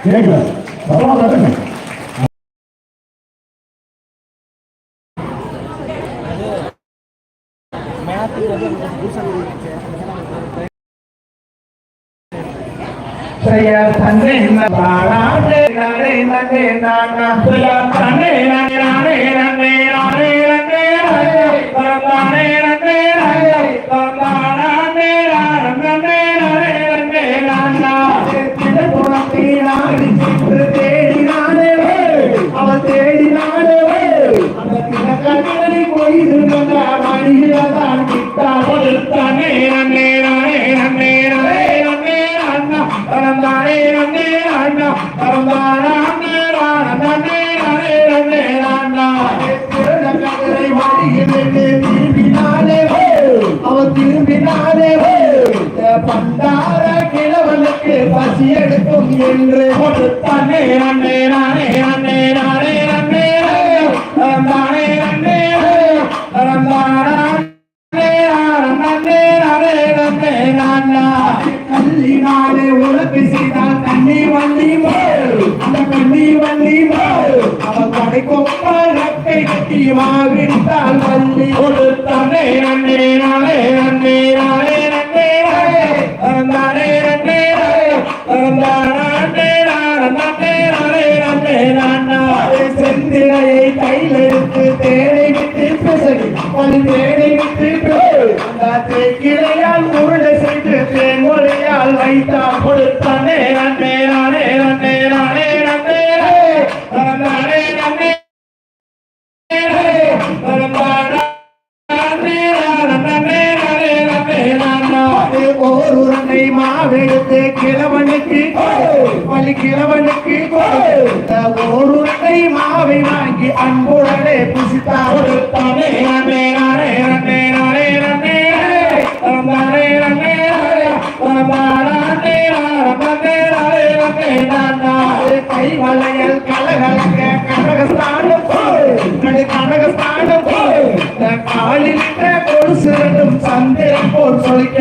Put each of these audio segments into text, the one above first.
கேட்கல பரவாயில்ல தன்னை நாடே நாடே நாடே நாடே நாடே நாடே நாடே அவன் திரும்பினானே பண்டார கிழவனுக்கு பசி எடுக்கும் என்று கொடுத்தானே நன்னே நானே நன்னே நானே மாவிட்டால் பள்ளி கொடுத்தானே அண்ணே நாளே அண்ணே நாளே அண்ணே நாளே அந்தானே அண்ணே நாளே அந்தானா அண்ணே நாளே நாளே அண்ணே நாளே செந்திலையை கையில் எடுத்து தேரை விட்டு பிசகி ஒரு ரங்கை மாவெடுத்து கிழவனுக்கு பள்ளி கிழவனுக்கு ஒரு ரங்கை மாவை வாங்கி அன்புடனே புசித்தா கொடுத்தானே ரன்னே ரன்னே ரன்னே ரன்னே ரன்னே ரன்னே கை வளையல் கலகலக்க கனகஸ்தானம் கனகஸ்தானம் பழித்த கொடு சிறடும் சந்தை போர் சொல்லிக்க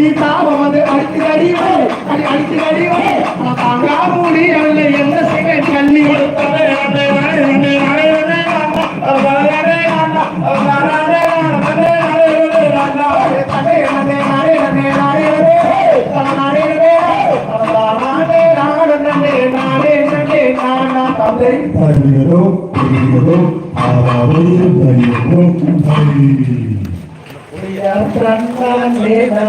கூலி தாபம் அது அடித்து கடிவே அடி அடித்து கடிவே தாங்கா கூலி அல்ல எந்த சிமெண்ட் கண்ணி பரியரோ பரியரோ ஆவாவோ பரியரோ பரியரோ பிரியா பிரண்ணான் லேனா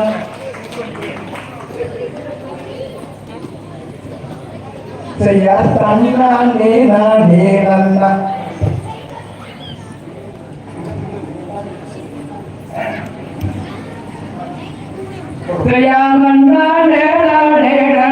செய்ய தன்னானே நானே நன்னா శ్రీయా మన్నా నేడా నేడా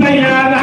செய்யாத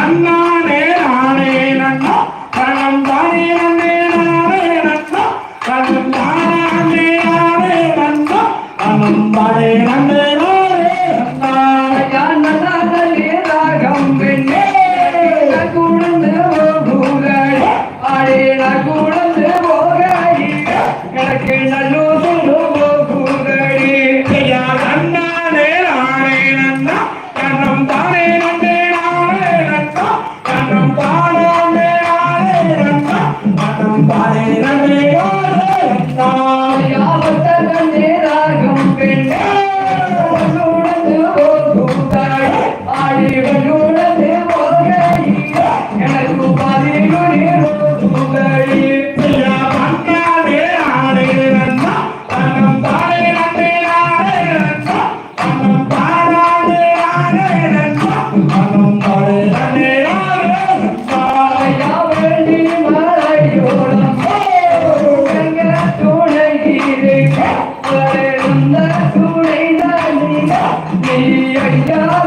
ay ay ay